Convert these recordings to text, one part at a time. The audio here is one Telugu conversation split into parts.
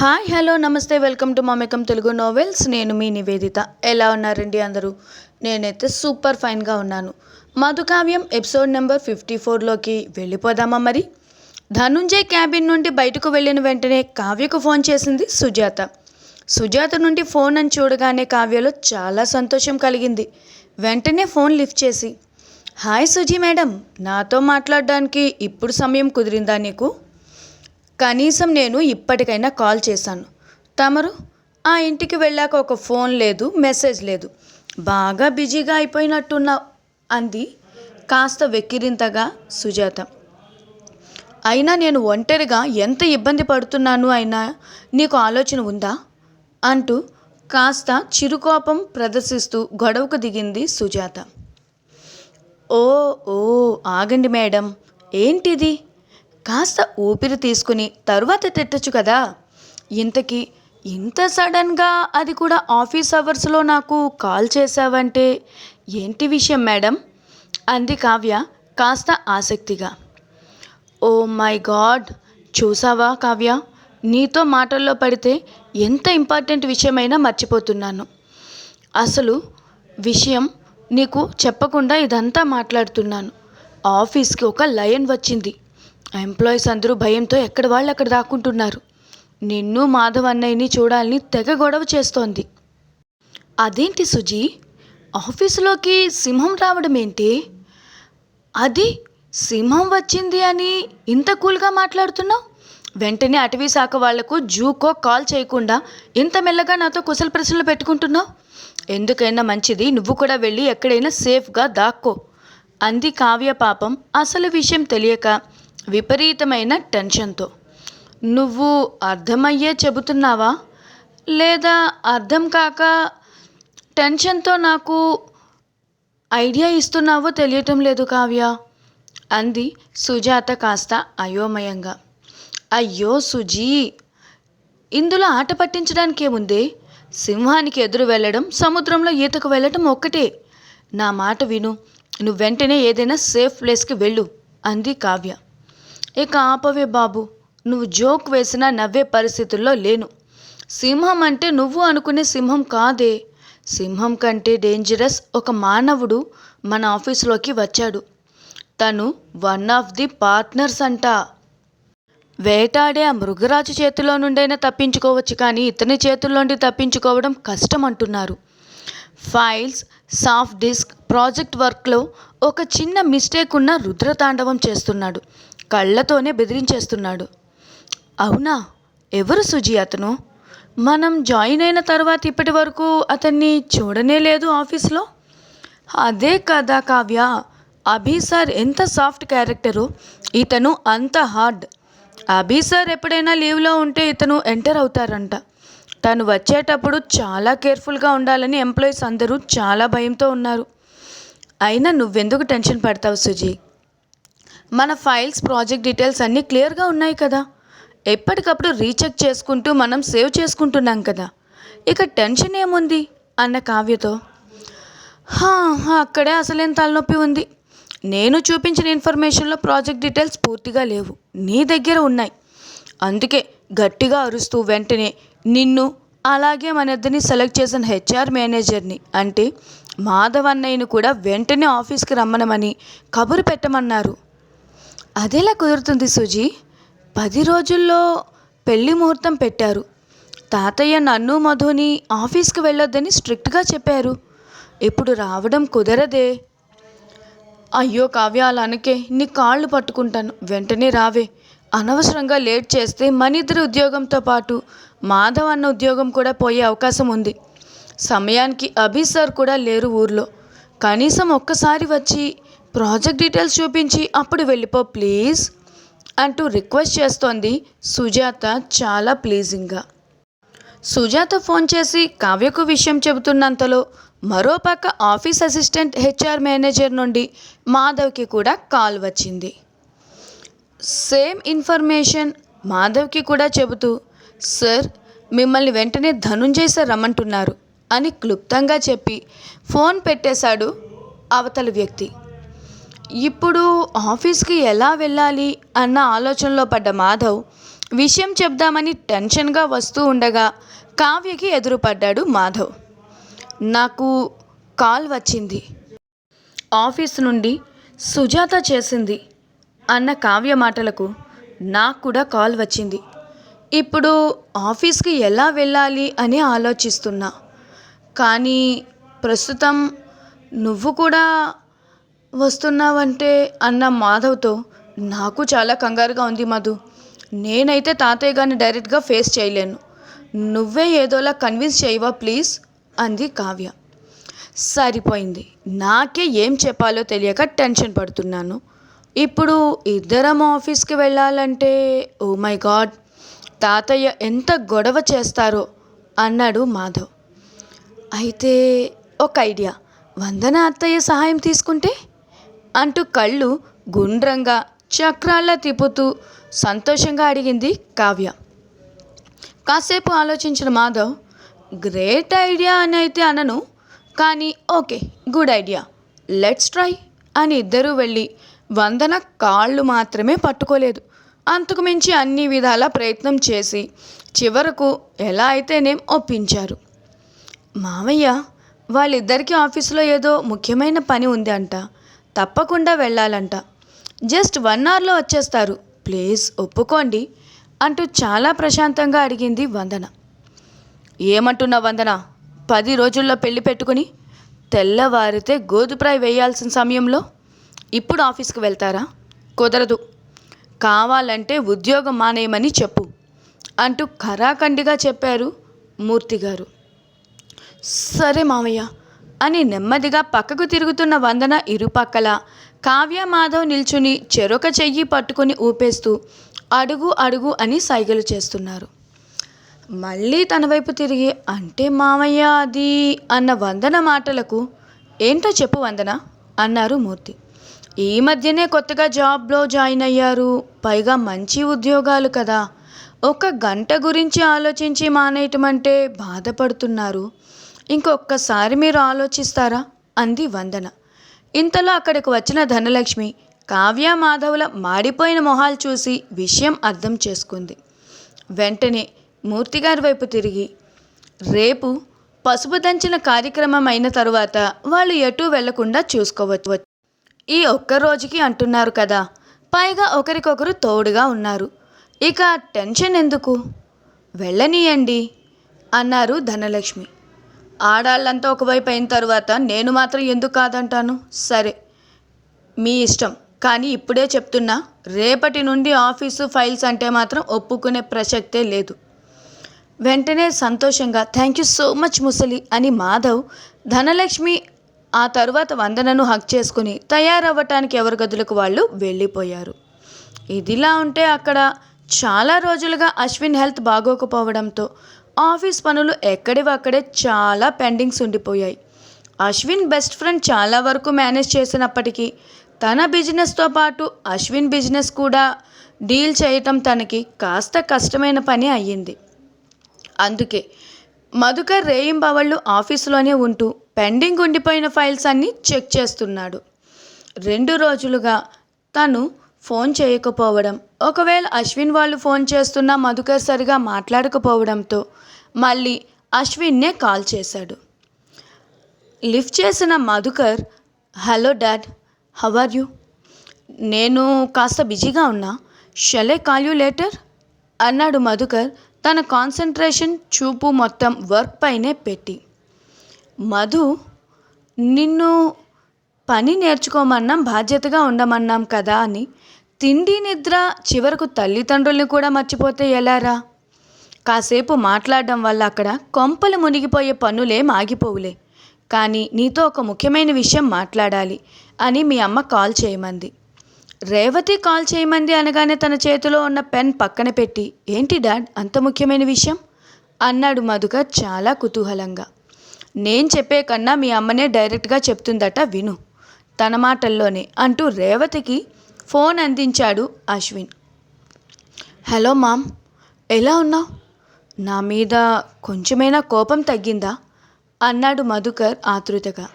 హాయ్ హలో నమస్తే welcome to Mamekam Telugu novels. నేను మీ నివేదిత. ఎలా ఉన్నారండి అందరూ? నేనైతే సూపర్ ఫైన్గా ఉన్నాను. మధుకావ్యం ఎపిసోడ్ నెంబర్ ఫిఫ్టీ ఫోర్లోకి వెళ్ళిపోదామా మరి? ధనుంజయ్ క్యాబిన్ నుండి బయటకు వెళ్ళిన వెంటనే కావ్యకు ఫోన్ చేసింది సుజాత. సుజాత నుండి ఫోన్ అని చూడగానే కావ్యలో చాలా సంతోషం కలిగింది. వెంటనే ఫోన్ లిఫ్ట్ చేసి హాయ్ సుజీ మేడం నాతో మాట్లాడడానికి ఇప్పుడు సమయం కుదిరిందా నీకు? కనీసం నేను ఇప్పటికైనా కాల్ చేశాను. తమరు ఆ ఇంటికి వెళ్ళాక ఒక ఫోన్ లేదు మెసేజ్ లేదు. బాగా బిజీగా అయిపోయినట్టున్నావు అంది కాస్త వెక్కిరింతగా సుజాత. అయినా నేను ఒంటరిగా ఎంత ఇబ్బంది పడుతున్నాను అయినా నీకు ఆలోచన ఉందా? అంటూ కాస్త చిరుకోపం ప్రదర్శిస్తూ గొడవకు దిగింది సుజాత. ఓ ఓ ఆగండి మేడం. ఏంటిది? కాస్త ఊపిరి తీసుకుని తరువాత తిట్టచ్చు కదా. ఇంతకీ ఇంత సడన్గా అది కూడా ఆఫీస్ అవర్స్లో నాకు కాల్ చేశావంటే ఏంటి విషయం మేడం? అంది కావ్య కాస్త ఆసక్తిగా. Oh my god! చూసావా కావ్య? నీతో మాటల్లో పడితే ఎంత ఇంపార్టెంట్ విషయమైనా మర్చిపోతున్నాను. అసలు విషయం నీకు చెప్పకుండా ఇదంతా మాట్లాడుతున్నాను. ఆఫీస్కి ఒక లయన్ వచ్చింది. ఎంప్లాయీస్ అందరూ భయంతో ఎక్కడ వాళ్ళు అక్కడ దాక్కుంటున్నారు. నిన్ను మాధవ్ అన్నయ్యని చూడాలని తెగ గొడవ చేస్తోంది. అదేంటి సుజీ? ఆఫీసులోకి సింహం రావడం ఏంటి? అది సింహం వచ్చింది అని ఇంత కూల్గా మాట్లాడుతున్నావు? వెంటనే అటవీ శాఖ వాళ్ళకు జూకో కాల్ చేయకుండా ఇంత మెల్లగా నాతో కుశల ప్రశ్నలు పెట్టుకుంటున్నావు? ఎందుకైనా మంచిది నువ్వు కూడా వెళ్ళి ఎక్కడైనా సేఫ్గా దాక్కో. అంది కావ్య పాపం. అసలు విషయం తెలియక విపరీతమైన టెన్షన్తో. నువ్వు అర్థమయ్యే చెబుతున్నావా? లేదా అర్థం కాక టెన్షన్తో నాకు ఐడియా ఇస్తున్నావో తెలియటం లేదు కావ్య అంది సుజాత కాస్త అయోమయంగా. అయ్యో సుజీ ఇందులో ఆట పట్టించడానికి ఏముంది? సింహానికి ఎదురు వెళ్ళడం సముద్రంలో ఈతకు వెళ్ళటం ఒక్కటే. నా మాట విను. నువ్వు వెంటనే ఏదైనా సేఫ్ ప్లేస్కి వెళ్ళు అంది కావ్య. ఇక ఆపవే బాబు నువ్వు జోక్ వేసినా నవ్వే పరిస్థితుల్లో లేను. సింహం అంటే నువ్వు అనుకునే సింహం కాదే. సింహం కంటే డేంజరస్ ఒక మానవుడు మన ఆఫీసులోకి వచ్చాడు. తను వన్ ఆఫ్ ది పార్ట్నర్స్ అంట. వేటాడే ఆ మృగరాజు చేతిలో నుండైనా తప్పించుకోవచ్చు కానీ ఇతని చేతుల్లోండి తప్పించుకోవడం కష్టం అంటున్నారు. ఫైల్స్ సాఫ్ట్ డిస్క్ ప్రాజెక్ట్ వర్క్లో ఒక చిన్న మిస్టేక్ ఉన్న రుద్రతాండవం చేస్తున్నాడు. కళ్ళతోనే బెదిరించేస్తున్నాడు. అవునా? ఎవరు సుజీ అతను? మనం జాయిన్ అయిన తర్వాత ఇప్పటి వరకు అతన్ని చూడనే లేదు ఆఫీస్లో. అదే కదా కావ్య. అభి సార్ ఎంత సాఫ్ట్ క్యారెక్టరు. ఇతను అంత హార్డ్. అభి సార్ ఎప్పుడైనా లీవ్లో ఉంటే ఇతను ఎంటర్ అవుతారంట. తను వచ్చేటప్పుడు చాలా కేర్ఫుల్గా ఉండాలని ఎంప్లాయీస్ అందరూ చాలా భయంతో ఉన్నారు. అయినా నువ్వెందుకు టెన్షన్ పడతావు సుజీ? మన ఫైల్స్ ప్రాజెక్ట్ డీటెయిల్స్ అన్నీ క్లియర్గా ఉన్నాయి కదా. ఎప్పటికప్పుడు రీచెక్ చేసుకుంటూ మనం సేవ్ చేసుకుంటున్నాం కదా. ఇక టెన్షన్ ఏముంది? అన్న కావ్యతో. "హా, అక్కడే అసలేం తలనొప్పి ఉంది. నేను చూపించిన ఇన్ఫర్మేషన్లో ప్రాజెక్ట్ డీటెయిల్స్ పూర్తిగా లేవు. నీ దగ్గర ఉన్నాయి. అందుకే గట్టిగా అరుస్తూ వెంటనే నిన్ను అలాగే మన ఇద్దరిని సెలెక్ట్ చేసిన హెచ్ఆర్ మేనేజర్ని అంటే మాధవ్ అన్నయ్యను కూడా వెంటనే ఆఫీస్కి రమ్మనమని కబురు పెట్టమన్నారు. అదేలా కుదురుతుంది సుజీ? పది రోజుల్లో పెళ్ళి ముహూర్తం పెట్టారు. తాతయ్య నన్ను మధుని ఆఫీస్కి వెళ్ళొద్దని స్ట్రిక్ట్గా చెప్పారు. ఇప్పుడు రావడం కుదరదే. అయ్యో కావ్య అలా అనకే నీ కాళ్ళు పట్టుకుంటాను. వెంటనే రావే. అనవసరంగా లేట్ చేస్తే మనిద్దరి ఉద్యోగంతో పాటు మాధవ్ అన్న ఉద్యోగం కూడా పోయే అవకాశం ఉంది. సమయానికి అభి సార్ కూడా లేరు ఊర్లో. కనీసం ఒక్కసారి వచ్చి ప్రాజెక్ట్ డీటెయిల్స్ చూపించి అప్పుడు వెళ్ళిపో ప్లీజ్ అంటూ రిక్వెస్ట్ చేస్తోంది సుజాత చాలా ప్లీజింగ్గా సుజాత ఫోన్ చేసి కావ్యకు విషయం చెబుతున్నంతలో మరోపక్క ఆఫీస్ అసిస్టెంట్ హెచ్ఆర్ మేనేజర్ నుండి మాధవ్కి కూడా కాల్ వచ్చింది. సేమ్ ఇన్ఫర్మేషన్ మాధవ్కి కూడా చెబుతూ సార్ మిమ్మల్ని వెంటనే ధనుంజయ్ సార్ రమ్మంటున్నారు అని క్లుప్తంగా చెప్పి ఫోన్ పెట్టేశాడు అవతలి వ్యక్తి. ఇప్పుడు ఆఫీస్కి ఎలా వెళ్ళాలి అన్న ఆలోచనలో పడ్డ మాధవ్ విషయం చెప్దామని టెన్షన్గా వస్తూ ఉండగా కావ్యకి ఎదురుపడ్డాడు మాధవ్. నాకు కాల్ వచ్చింది. ఆఫీస్ నుండి సుజాత చేసింది అన్న కావ్య మాటలకు నాకు కూడా కాల్ వచ్చింది. ఇప్పుడు ఆఫీస్కి ఎలా వెళ్ళాలి అని ఆలోచిస్తున్నా. కానీ ప్రస్తుతం నువ్వు కూడా వస్తున్నావంటే అన్న మాధవ్తో నాకు చాలా కంగారుగా ఉంది మధు. నేనైతే తాతయ్య గారిని డైరెక్ట్గా ఫేస్ చేయలేను. నువ్వే ఏదోలా కన్విన్స్ చేయవా ప్లీజ్? అంది కావ్య. సరిపోయింది. నాకే ఏం చెప్పాలో తెలియక టెన్షన్ పడుతున్నాను. ఇప్పుడు ఇద్దరం ఆఫీస్కి వెళ్ళాలంటే ఓ మై గాడ్ తాతయ్య ఎంత గొడవ చేస్తారో అన్నాడు మాధవ్. అయితే ఒక ఐడియా. వందన అత్తయ్య సహాయం తీసుకుంటే అంటూ కళ్ళు గుండ్రంగా చక్రాల్లా తిప్పుతూ సంతోషంగా అడిగింది కావ్య. కాసేపు ఆలోచించిన మాధవ్ గ్రేట్ ఐడియా అని అయితే అనను కానీ okay good idea. Let's try అని ఇద్దరూ వెళ్ళి వందన కాళ్ళు మాత్రమే పట్టుకోలేదు. అంతకు మించి అన్ని విధాల ప్రయత్నం చేసి చివరకు ఎలా అయితేనేం ఒప్పించారు. మావయ్య వాళ్ళిద్దరికీ ఆఫీసులో ఏదో ముఖ్యమైన పని ఉంది అంట తప్పకుండా వెళ్ళాలంట. జస్ట్ వన్ అవర్లో వచ్చేస్తారు. ప్లీజ్ ఒప్పుకోండి అంటూ చాలా ప్రశాంతంగా అడిగింది వందన. ఏమంటున్నా వందన? పది రోజుల్లో పెళ్ళి పెట్టుకుని తెల్లవారితే గోధుప్రాయ్ వేయాల్సిన సమయంలో ఇప్పుడు ఆఫీస్కి వెళ్తారా? కుదరదు. కావాలంటే ఉద్యోగం మానేయమని చెప్పు అంటూ ఖరాఖండిగా చెప్పారు మూర్తి గారు సరే మామయ్య అని నెమ్మదిగా పక్కకు తిరుగుతున్న వందన ఇరుపక్కల. కావ్య మాధవ్ నిల్చుని చెరొక చెయ్యి పట్టుకుని ఊపేస్తూ అడుగు అడుగు అని సైగలు చేస్తున్నారు. మళ్ళీ తన వైపు తిరిగి అంటే మామయ్య అది అన్న వందన మాటలకు ఏంటో చెప్పు వందన అన్నారు మూర్తి. ఈ మధ్యనే కొత్తగా జాబ్లో జాయిన్ అయ్యారు పైగా మంచి ఉద్యోగాలు కదా. ఒక గంట గురించి ఆలోచించి మానేయటం అంటే బాధపడుతున్నారు. ఇంకొక్కసారి మీరు ఆలోచిస్తారా? అంది వందన. ఇంతలో అక్కడికి వచ్చిన ధనలక్ష్మి కావ్య మాధవుల మాడిపోయిన మొహాలు చూసి విషయం అర్థం చేసుకుంది. వెంటనే మూర్తిగారి వైపు తిరిగి రేపు పసుపు దంచిన కార్యక్రమం అయిన తరువాత వాళ్ళు ఎటూ వెళ్ళకుండా చూసుకోవచ్చు. ఈ ఒక్క రోజుకి అంటున్నారు కదా పైగా ఒకరికొకరు తోడుగా ఉన్నారు. ఇక టెన్షన్ ఎందుకు? వెళ్ళనీయండి అన్నారు ధనలక్ష్మి. ఆడాళ్ళంతా ఒకవైపు అయిన తర్వాత నేను మాత్రం ఎందుకు కాదంటాను? సరే మీ ఇష్టం. కానీ ఇప్పుడే చెప్తున్నా రేపటి నుండి ఆఫీసు ఫైల్స్ అంటే మాత్రం ఒప్పుకునే ప్రసక్తే లేదు. వెంటనే సంతోషంగా థ్యాంక్ యూ సో మచ్ ముసలి అని మాధవ్ ధనలక్ష్మి ఆ తర్వాత వందనను హక్ చేసుకుని తయారవ్వటానికి ఎవరి గదులకు వాళ్ళు వెళ్ళిపోయారు. ఇదిలా ఉంటే అక్కడ చాలా రోజులుగా అశ్విన్ హెల్త్ బాగోకపోవడంతో ఆఫీస్ పనులు ఎక్కడివక్కడే చాలా పెండింగ్స్ ఉండిపోయాయి. అశ్విన్ బెస్ట్ ఫ్రెండ్ చాలా వరకు మేనేజ్ చేసినప్పటికీ తన బిజినెస్తో పాటు అశ్విన్ బిజినెస్ కూడా డీల్ చేయటం తనకి కాస్త కష్టమైన పని అయ్యింది. అందుకే మధుకర్ రేయింబవళ్ళు ఆఫీసులోనే ఉంటూ పెండింగ్ ఉండిపోయిన ఫైల్స్ అన్నీ చెక్ చేస్తున్నాడు. రెండు రోజులుగా తను ఫోన్ చేయకపోవడం. ఒకవేళ అశ్విన్ వాళ్ళు ఫోన్ చేస్తున్నా మధుకర్ సరిగా మాట్లాడకపోవడంతో మళ్ళీ అశ్విన్నే కాల్ చేశాడు. లిఫ్ట్ చేసిన Madhukar hello dad how are you? నేను కాస్త బిజీగా ఉన్నా. Shall call you later? అన్నాడు మధుకర్ తన కాన్సన్ట్రేషన్ చూపు మొత్తం వర్క్ పైనే పెట్టి. మధు నిన్ను పని నేర్చుకోమన్నాం బాధ్యతగా ఉండమన్నాం కదా అని తిండి నిద్ర చివరకు తల్లిదండ్రుల్ని కూడా మర్చిపోతే ఎలారా? కాసేపు మాట్లాడడం వల్ల అక్కడ కొంపలు మునిగిపోయే పనులేం ఆగిపోవులే కానీ నీతో ఒక ముఖ్యమైన విషయం మాట్లాడాలి అని మీ అమ్మ కాల్ చేయమంది. రేవతి కాల్ చేయమంది అనగానే తన చేతిలో ఉన్న పెన్ పక్కన పెట్టి ఏంటి డాడ్ అంత ముఖ్యమైన విషయం? అన్నాడు మధుకర్ చాలా కుతూహలంగా. నేను చెప్పే కన్నా మీ అమ్మనే డైరెక్ట్గా చెప్తుందట విను. తన మాటల్లోనే అంటూ రేవతికి ఫోన్ అందించాడు అశ్విన్. హలో మామ్ ఎలా ఉన్నావు? నా మీద కొంచెమైనా కోపం తగ్గిందా? అన్నాడు మధుకర్ ఆతృతగా.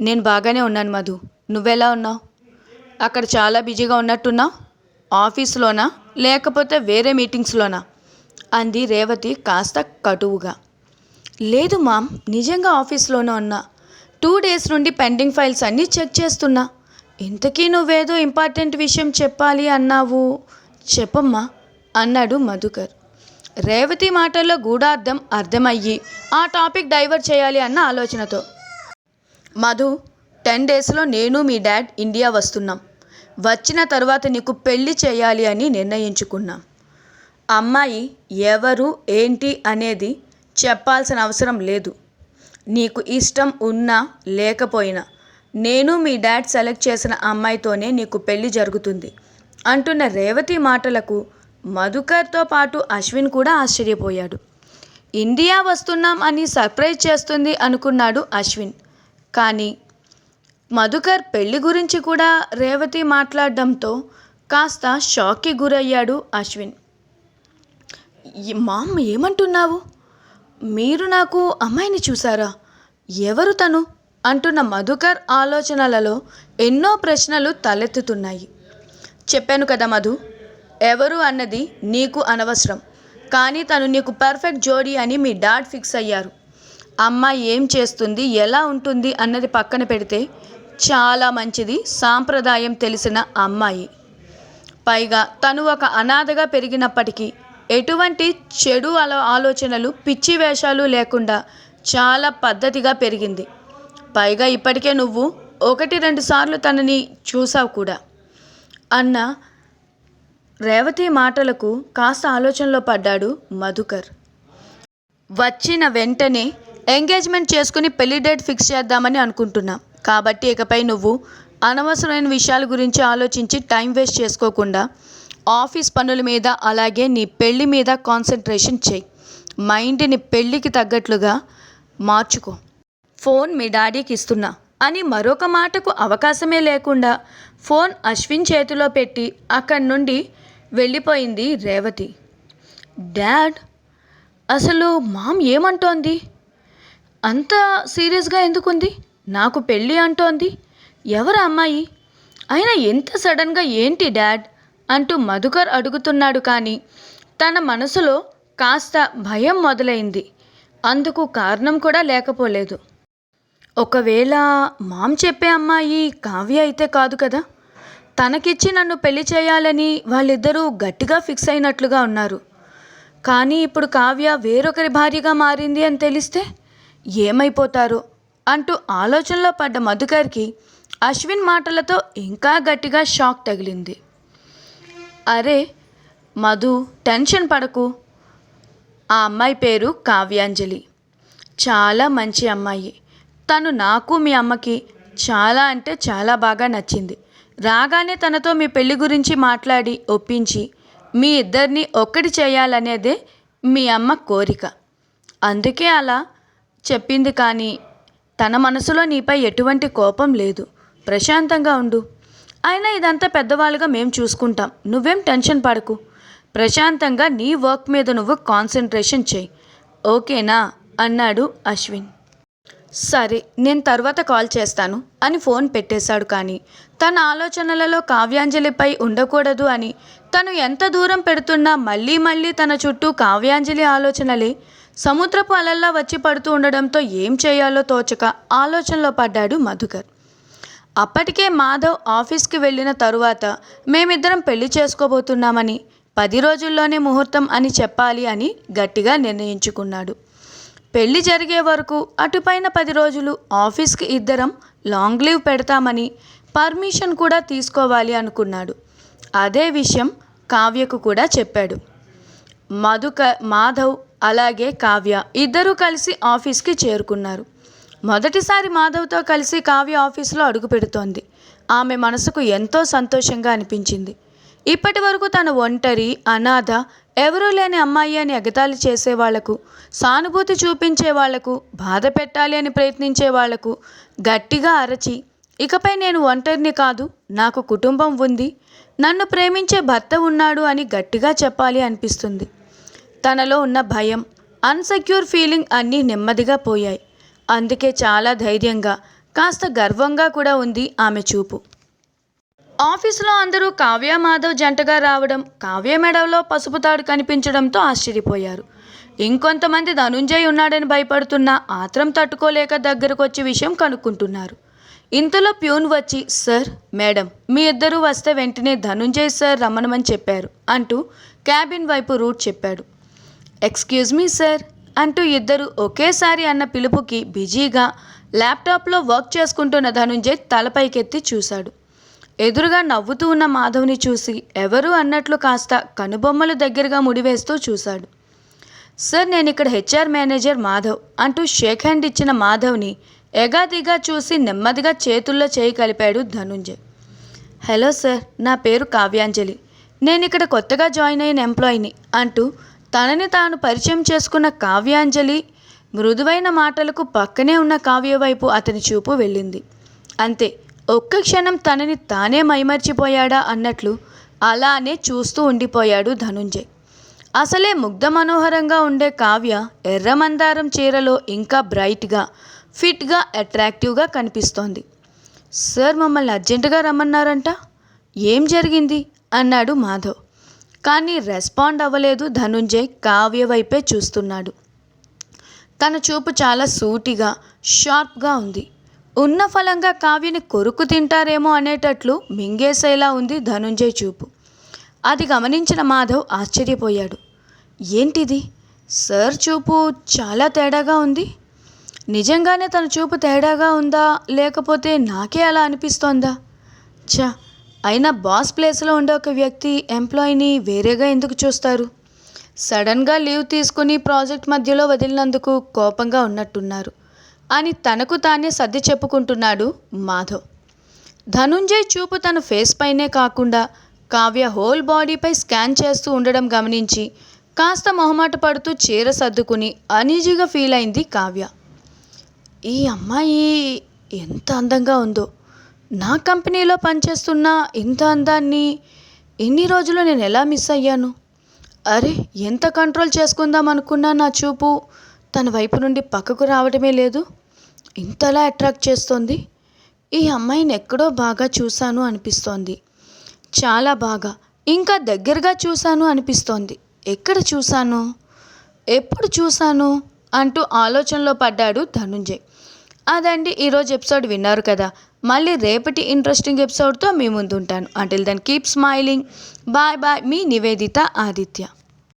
నేను బాగానే ఉన్నాను మధు. నువ్వెలా ఉన్నావు? అక్కడ చాలా బిజీగా ఉన్నట్టున్నావు ఆఫీస్లోనా? లేకపోతే వేరే మీటింగ్స్లోనా? అంది రేవతి కాస్త కటువుగా. లేదు మామ్ నిజంగా ఆఫీస్లోనే ఉన్నా. టూ డేస్ నుండి పెండింగ్ ఫైల్స్ అన్నీ చెక్ చేస్తున్నా. ఇంతకీ నువ్వేదో ఇంపార్టెంట్ విషయం చెప్పాలి అన్నావు. చెప్పమ్మా అన్నాడు మధుకర్. రేవతి మాటల్లో గూఢార్థం అర్థమయ్యి ఆ టాపిక్ డైవర్ట్ చేయాలి అన్న ఆలోచనతో. మధు టెన్ డేస్లో నేను మీ డాడ్ ఇండియా వస్తున్నాం. వచ్చిన తర్వాత నీకు పెళ్ళి చేయాలి అని నిర్ణయించుకున్నాం. అమ్మాయి ఎవరు ఏంటి అనేది చెప్పాల్సిన అవసరం లేదు. నీకు ఇష్టం ఉన్నా లేకపోయినా. నేను మీ డాడ్ సెలెక్ట్ చేసిన అమ్మాయితోనే నీకు పెళ్ళి జరుగుతుంది. అంటున్న రేవతి మాటలకు మధుకర్తో పాటు అశ్విన్ కూడా ఆశ్చర్యపోయాడు. ఇండియా వస్తున్నాం అని సర్ప్రైజ్ చేస్తుంది అనుకున్నాడు అశ్విన్. కానీ మధుకర్ పెళ్ళి గురించి కూడా రేవతి మాట్లాడడంతో కాస్త షాక్కి గురయ్యాడు అశ్విన్. మామ్ ఏమంటున్నావు? మీరు నాకు అమ్మాయిని చూసారా? ఎవరు తను? అంటున్న మధుకర్ ఆలోచనలలో ఎన్నో ప్రశ్నలు తలెత్తుతున్నాయి. చెప్పాను కదా మధు ఎవరు అన్నది నీకు అనవసరం కానీ తను నీకు పర్ఫెక్ట్ జోడీ అని మీ డాడ్ ఫిక్స్ అయ్యారు. అమ్మాయి ఏం చేస్తుంది ఎలా ఉంటుంది అన్నది పక్కన పెడితే చాలా మంచిది సాంప్రదాయం తెలిసిన అమ్మాయి. పైగా తను ఒక అనాథగా పెరిగినప్పటికీ ఎటువంటి చెడు అలా ఆలోచనలు పిచ్చి వేషాలు లేకుండా చాలా పద్ధతిగా పెరిగింది. పైగా ఇప్పటికే నువ్వు ఒకటి రెండు సార్లు తనని చూసావు కూడా. అన్న రేవతి మాటలకు కాస్త ఆలోచనలో పడ్డాడు మధుకర్. వచ్చిన వెంటనే ఎంగేజ్మెంట్ చేసుకుని పెళ్ళి డేట్ ఫిక్స్ చేద్దామని అనుకుంటున్నాం. కాబట్టి ఇకపై నువ్వు అనవసరమైన విషయాల గురించి ఆలోచించి టైం వేస్ట్ చేసుకోకుండా ఆఫీస్ పనుల మీద అలాగే నీ పెళ్ళి మీద కాన్సన్ట్రేషన్ చేయి. మైండ్ని పెళ్ళికి తగ్గట్లుగా మార్చుకో. ఫోన్ మీ డాడీకి ఇస్తున్నా అని మరొక మాటకు అవకాశమే లేకుండా ఫోన్ అశ్విన్ చేతిలో పెట్టి అక్కడి నుండి వెళ్ళిపోయింది రేవతి. డాడ్ అసలు మామ్ ఏమంటోంది? అంత సీరియస్గా ఎందుకుంది? నాకు పెళ్ళి అంటోంది. ఎవరు అమ్మాయి? అయినా ఎంత సడన్గా ఏంటి డాడ్? అంటూ మధుకర్ అడుగుతున్నాడు కానీ తన మనసులో కాస్త భయం మొదలైంది. అందుకు కారణం కూడా లేకపోలేదు. ఒకవేళ మామ్ చెప్పే అమ్మాయి కావ్య అయితే కాదు కదా? తనకిచ్చి నన్ను పెళ్ళి చేయాలని వాళ్ళిద్దరూ గట్టిగా ఫిక్స్ అయినట్లుగా ఉన్నారు. కానీ ఇప్పుడు కావ్య వేరొకరి భార్యగా మారింది అని తెలిస్తే ఏమైపోతారో? అంటూ ఆలోచనలో పడ్డ మధుకర్కి అశ్విన్ మాటలతో ఇంకా గట్టిగా షాక్ తగిలింది. అరే మధు టెన్షన్ పడకు. ఆ అమ్మాయి పేరు కావ్యాంజలి. చాలా మంచి అమ్మాయి. తను నాకు మీ అమ్మకి చాలా అంటే చాలా బాగా నచ్చింది. రాగానే తనతో మీ పెళ్ళి గురించి మాట్లాడి ఒప్పించి మీ ఇద్దరిని ఒక్కటి చేయాలనేదే మీ అమ్మ కోరిక. అందుకే అలా చెప్పింది కానీ తన మనసులో నీపై ఎటువంటి కోపం లేదు. ప్రశాంతంగా ఉండు. అయినా ఇదంతా పెద్దవాళ్ళుగా మేము చూసుకుంటాం. నువ్వేం టెన్షన్ పడకు. ప్రశాంతంగా నీ వర్క్ మీద నువ్వు కాన్సన్ట్రేషన్ చేయి. ఓకేనా? అన్నాడు అశ్విన్. సరే నేను తర్వాత కాల్ చేస్తాను అని ఫోన్ పెట్టేశాడు కానీ తన ఆలోచనలలో కావ్యాంజలిపై ఉండకూడదు అని తను ఎంత దూరం పెడుతున్నా మళ్ళీ మళ్ళీ తన చుట్టూ కావ్యాంజలి ఆలోచనలే సముద్రపు అలల్లా వచ్చి పడుతూ ఉండడంతో ఏం చేయాలో తోచక ఆలోచనలో పడ్డాడు మధుకర్. అప్పటికే మాధవ్ ఆఫీస్కి వెళ్ళిన తరువాత మేమిద్దరం పెళ్ళి చేసుకోబోతున్నామని పది రోజుల్లోనే ముహూర్తం అని చెప్పాలి అని గట్టిగా నిర్ణయించుకున్నాడు. పెళ్ళి జరిగే వరకు అటుపైన పది రోజులు ఆఫీస్కి ఇద్దరం లాంగ్ లీవ్ పెడతామని పర్మిషన్ కూడా తీసుకోవాలి అనుకున్నాడు. అదే విషయం కావ్యకు కూడా చెప్పాడు. మధుక మాధవ్ అలాగే కావ్య ఇద్దరూ కలిసి ఆఫీస్కి చేరుకున్నారు. మొదటిసారి మాధవ్తో కలిసి కావ్య ఆఫీసులో అడుగు పెడుతోంది. ఆమె మనసుకు ఎంతో సంతోషంగా అనిపించింది. ఇప్పటి వరకు తన ఒంటరి అనాథ ఎవరూ లేని అమ్మాయి అని ఎగతాళి చేసే వాళ్ళకు సానుభూతి చూపించే వాళ్ళకు బాధ పెట్టాలి అని ప్రయత్నించే వాళ్ళకు గట్టిగా అరచి ఇకపై నేను ఒంటరిని కాదు నాకు కుటుంబం ఉంది నన్ను ప్రేమించే భర్త ఉన్నాడు అని గట్టిగా చెప్పాలి అనిపిస్తుంది. తనలో ఉన్న భయం అన్సెక్యూర్ ఫీలింగ్ అన్నీ నెమ్మదిగా పోయాయి. అందుకే చాలా ధైర్యంగా కాస్త గర్వంగా కూడా ఉంది ఆమె చూపు. ఆఫీసులో అందరూ కావ్య మాధవ్ జంటగా రావడం కావ్య మెడలో పసుపు తాడు కనిపించడంతో ఆశ్చర్యపోయారు. ఇంకొంతమంది ధనుంజయ్ ఉన్నాడని భయపడుతున్న ఆత్రం తట్టుకోలేక దగ్గరకు వచ్చి విషయం కనుక్కుంటున్నారు. ఇంతలో ప్యూన్ వచ్చి సార్ మేడం మీ ఇద్దరూ వస్తే వెంటనే ధనుంజయ్ సార్ రమ్మనమని చెప్పారు అంటూ క్యాబిన్ వైపు రూట్ చెప్పాడు. ఎక్స్క్యూజ్ మీ సార్ అంటూ ఇద్దరు ఒకేసారి అన్న పిలుపుకి బిజీగా ల్యాప్టాప్లో వర్క్ చేసుకుంటున్న ధనుంజయ్ తలపైకెత్తి చూశాడు. ఎదురుగా నవ్వుతూ ఉన్న మాధవ్ని చూసి ఎవరు అన్నట్లు కాస్త కనుబొమ్మలు దగ్గరగా ముడివేస్తూ చూశాడు. సార్ నేను ఇక్కడ హెచ్ఆర్ మేనేజర్ మాధవ్ అంటూ షేక్ హ్యాండ్ ఇచ్చిన మాధవ్ని ఎగాదిగా చూసి నెమ్మదిగా చేతుల్లో చేయి కలిపాడు ధనుంజయ్. హలో సార్ నా పేరు కావ్యాంజలి. నేను ఇక్కడ కొత్తగా జాయిన్ అయిన ఎంప్లాయీని అంటూ తనని తాను పరిచయం చేసుకున్న కావ్యాంజలి మృదువైన మాటలకు పక్కనే ఉన్న కావ్య వైపు అతని చూపు వెళ్ళింది. అంతే ఒక్క క్షణం తనని తానే మైమర్చిపోయాడా అన్నట్లు అలానే చూస్తూ ఉండిపోయాడు ధనుంజయ్. అసలే ముగ్ధ మనోహరంగా ఉండే కావ్య ఎర్రమందారం చీరలో ఇంకా బ్రైట్గా ఫిట్గా అట్రాక్టివ్గా కనిపిస్తోంది. సార్ మమ్మల్ని అర్జెంటుగా రమ్మన్నారంట? ఏం జరిగింది? అన్నాడు మాధవ్. కానీ రెస్పాండ్ అవ్వలేదు ధనుంజయ్ కావ్య వైపే చూస్తున్నాడు. తన చూపు చాలా సూటిగా షార్ప్గా ఉంది. ఉన్న ఫలంగా కావ్యని కొరుకు తింటారేమో అనేటట్లు మింగేసేలా ఉంది ధనుంజయ్ చూపు. అది గమనించిన మాధవ్ ఆశ్చర్యపోయాడు. ఏంటిది? సార్ చూపు చాలా తేడాగా ఉంది. నిజంగానే తన చూపు తేడాగా ఉందా? లేకపోతే నాకే అలా అనిపిస్తోందా? ఛా! అయినా బాస్ ప్లేస్లో ఉండే ఒక వ్యక్తి ఎంప్లాయీని వేరేగా ఎందుకు చూస్తారు? సడన్గా లీవ్ తీసుకుని ప్రాజెక్ట్ మధ్యలో వదిలినందుకు కోపంగా ఉన్నట్టున్నారు. అని తనకు తానే సర్ది చెప్పుకుంటున్నాడు మాధవ్. ధనుంజయ్ చూపు తన ఫేస్ పైనే కాకుండా కావ్య హోల్ బాడీపై స్కాన్ చేస్తూ ఉండడం గమనించి కాస్త మొహమాట పడుతూ చీర సర్దుకుని అనీజీగా ఫీల్ అయింది కావ్య. ఈ అమ్మాయి ఎంత అందంగా ఉందో. నా కంపెనీలో పనిచేస్తున్న ఇంత అందాన్ని ఇన్ని రోజులు నేను ఎలా మిస్ అయ్యాను? అరే ఎంత కంట్రోల్ చేసుకుందాం అనుకున్నా నా చూపు తన వైపు నుండి పక్కకు రావడమే లేదు. ఇంతలా అట్రాక్ట్ చేస్తోంది? ఈ అమ్మాయిని ఎక్కడో బాగా చూశాను అనిపిస్తోంది. చాలా బాగా. ఇంకా దగ్గరగా చూశాను అనిపిస్తోంది. ఎక్కడ చూశాను? ఎప్పుడు చూశాను? అంటూ ఆలోచనలో పడ్డాడు ధనుంజయ్. అదండి ఈరోజు ఎపిసోడ్ విన్నారు కదా. మళ్ళీ రేపటి ఇంట్రెస్టింగ్ ఎపిసోడ్తో మీ ముందు ఉంటాను until then keep smiling bye bye మీ నివేదిత ఆదిత్య.